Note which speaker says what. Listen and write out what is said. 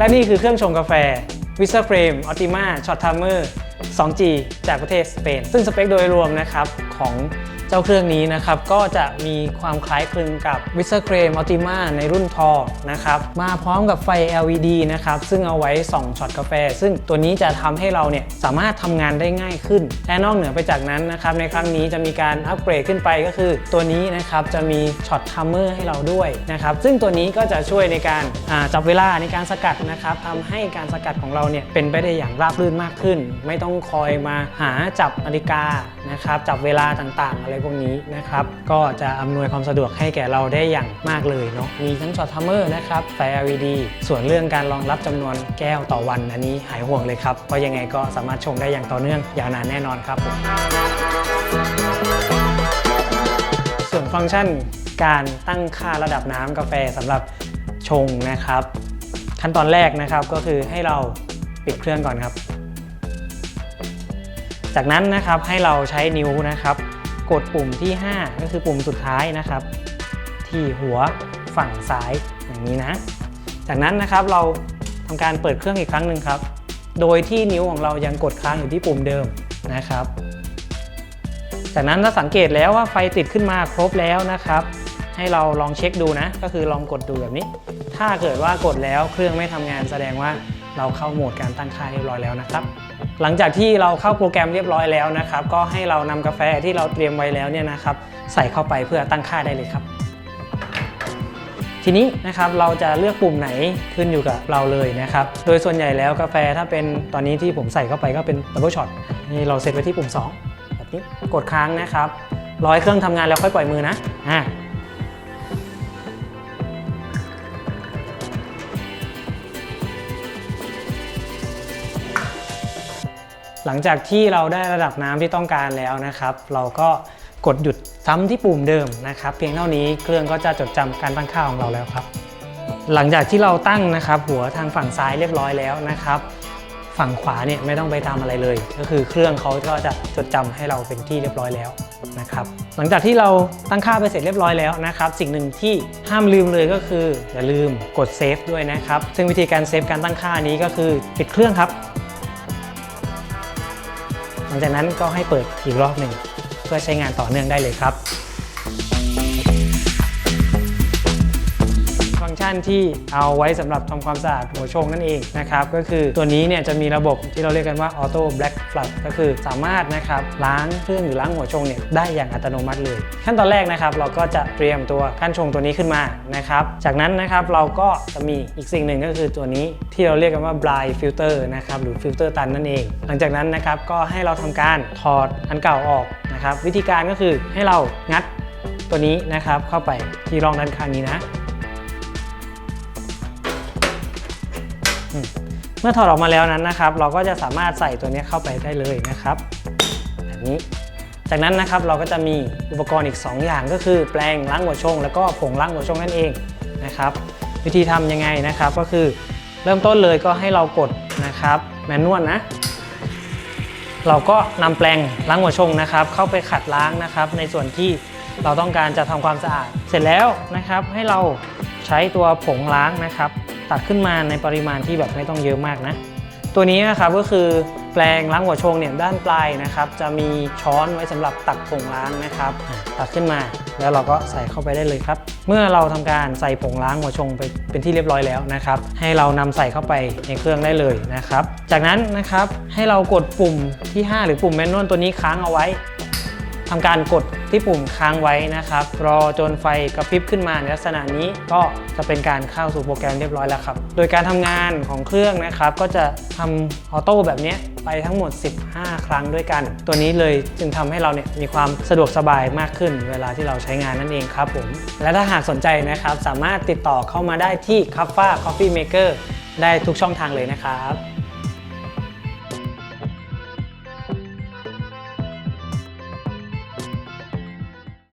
Speaker 1: และนี่คือเครื่องชงกาแฟ w i s e r Frame Optima Shottimer 2G จากประเทศสเปน ซึ่งสเปคโดยรวมนะครับของ เจ้าเครื่องนี้นะครับก็จะมีความคล้ายคลึงกับ w i s e r Frame Optima ในรุ่นทอนะครับมาพร้อมกับไฟ LED นะครับซึ่งเอาไว้ส่องช็อตกาแฟ ซึ่งตัวนี้จะทำให้เราเนี่ยสามารถทำงานได้ง่ายขึ้น และนอกเหนือไปจากนั้นนะครับในครั้งนี้จะมีการอัปเกรดขึ้นไปก็คือ ตัวนี้นะครับจะมีช็อตทัมเมอร์ให้เราด้วยนะครับซึ่งตัวนี้ก็จะช่วยในการจับเวลาในการสกัดนะครับทำให้การสกัดของเราเนี่ยเป็นไปได้อย่างราบรื่นมากขึ้น ไม่ต้องคอยมาหาจับนาฬิกานะครับจับเวลาต่างๆ อะไรพวกนี้นะครับ ก็จะอำนวยความสะดวกให้แก่เราได้อย่างมากเลยเนาะมีทั้งช็อตทัมเมอร์นะครับไฟ LED ส่วนเรื่องการรองรับจำนวนแก้วต่อวัน อันนี้หายห่วงเลยครับเพราะยังไงก็สามารถชงได้อย่างต่อเนื่องยาวนานแน่นอนครับผมส่วนฟังก์ชันการตั้งค่าระดับน้ำกาแฟสำหรับชงนะครับ ขั้นตอนแรกนะครับก็คือให้เราปิดเครื่องก่อนครับ จากนั้นนะครับให้เราใช้นิ้วนะครับ กดปุ่มที่ 5 ก็คือปุ่มสุดท้ายนะครับ ที่หัวฝั่งซ้ายอย่างนี้นะ จากนั้นนะครับเราทำการเปิดเครื่องอีกครั้งหนึ่งครับ โดยที่นิ้วของเรายังกดค้างอยู่ที่ปุ่มเดิมนะครับ จากนั้นถ้าสังเกตแล้วว่าไฟติดขึ้นมาครบแล้วนะครับ ให้เราลองเช็คดูนะ ก็คือลองกดดูแบบนี้ ถ้าเกิดว่ากดแล้วเครื่องไม่ทำงานแสดงว่า เราเข้าโหมดการตั้งค่าเรียบร้อยแล้วนะครับ หลังจากที่เราเข้าโปรแกรมเรียบร้อยแล้วนะครับ ก็ให้เรานำกาแฟที่เราเตรียมไว้แล้วเนี่ยนะครับ ใส่เข้าไปเพื่อตั้งค่าได้เลยครับ ทีนี้นะครับเราจะเลือกปุ่มไหนขึ้นอยู่กับเราเลยนะครับ โดยส่วนใหญ่แล้วกาแฟถ้าเป็นตอนนี้ที่ผมใส่เข้าไปก็เป็นดับเบิลช็อตนี่เราเซตไว้ที่ปุ่ม 2 แบบนี้กดค้างนะครับรอให้เครื่องทำงานแล้วค่อยปล่อยมือนะอ่า หลังจากที่เราได้ระดับน้ำที่ต้องการแล้วนะครับ เราก็กดหยุดซ้ำที่ปุ่มเดิมนะครับ เพียงเท่านี้เครื่องก็จะจดจำการตั้งค่าของเราแล้วครับ หลังจากที่เราตั้งนะครับ หัวทางฝั่งซ้ายเรียบร้อยแล้วนะครับ ฝั่งขวาเนี่ยไม่ต้องไปทำอะไรเลย ก็คือเครื่องเขาก็จะจดจำให้เราเป็นที่เรียบร้อยแล้วนะครับ หลังจากที่เราตั้งค่าไปเสร็จเรียบร้อยแล้วนะครับ สิ่งหนึ่งที่ห้ามลืมเลยก็คืออย่าลืมกดเซฟด้วยนะครับ ซึ่งวิธีการเซฟการตั้งค่านี้ก็คือปิดเครื่องครับ ลังจากนั้นก็ให้เปิดอีกรอบหนึ่งเพื่อใช้งานต่อเนื่องได้เลยครับ งก์ชันที่เอาไว้สำหรับทำความสะอาดหัวชงนั่นเองนะครับก็คือตัวนี้เนี่ยจะมีระบบที่เราเรียกกันว่า Auto Black Flush ก็คือสามารถนะครับล้างเครื่องหรือล้างหัวชงเนี่ยได้อย่างอัตโนมัติเลย ขั้นตอนแรกนะครับเราก็จะเตรียมตัวกั้นชงตัวนี้ขึ้นมานะครับจากนั้นนะครับเราก็จะมีอีกสิ่งหนึ่งก็คือตัวนี้ที่เราเรียกกันว่า blind filter นะครับหรือฟิลเตอร์ตันนั่นเอง หลังจากนั้นนะครับก็ให้เราทำการถอดอันเก่าออกนะครับวิธีการก็คือให้เรางัดตัวนี้นะครับเข้าไปที่รองด้านข้างนี้นะ เมื่อถอดออกมาแล้วนั้นนะครับ เราก็จะสามารถใส่ตัวนี้เข้าไปได้เลยนะครับแบบนี้ จากนั้นนะครับเราก็จะมีอุปกรณ์อีก 2 อย่างก็คือ แปรงล้างหัวชง แล้วก็ผงล้างหัวชงนั่นเองนะครับ วิธีทำยังไงนะครับก็คือเริ่มต้นเลยก็ให้เรากดนะครับแมนนวลนะ เราก็นำแปรงล้างหัวชงนะครับ เข้าไปขัดล้างนะครับ ในส่วนที่เราต้องการจะทำความสะอาด เสร็จแล้วนะครับให้เราใช้ตัวผงล้างนะครับ ตักขึ้นมาในปริมาณที่แบบไม่ต้องเยอะมากนะ ตัวนี้นะครับก็คือแปรงล้างหัวชงเนี่ยด้านปลายนะครับ จะมีช้อนไว้สำหรับตักผงล้างนะครับ ตักขึ้นมาแล้วเราก็ใส่เข้าไปได้เลยครับ เมื่อเราทำการใส่ผงล้างหัวชงไปเป็นที่เรียบร้อยแล้วนะครับ ให้เรานำใส่เข้าไปในเครื่องได้เลยนะครับ จากนั้นนะครับให้เรากดปุ่มที่ 5 หรือปุ่มแมนนวลตัวนี้ค้างเอาไว้ ทำการกดที่ปุ่มค้างไว้นะครับ รอจนไฟกระพริบขึ้นมาในลักษณะนี้ก็จะเป็นการเข้าสู่โปรแกรมเรียบร้อยแล้วครับ โดยการทำงานของเครื่องนะครับก็จะทำออโต้แบบนี้ไปทั้งหมด 15 ครั้งด้วยกัน ตัวนี้เลยจึงทำให้เราเนี่ยมีความสะดวกสบายมากขึ้น เวลาที่เราใช้งานนั่นเองครับผม และถ้าหากสนใจนะครับสามารถติดต่อเข้ามาได้ที่ c a f f a Coffee Maker ได้ทุกช่องทางเลยนะครับ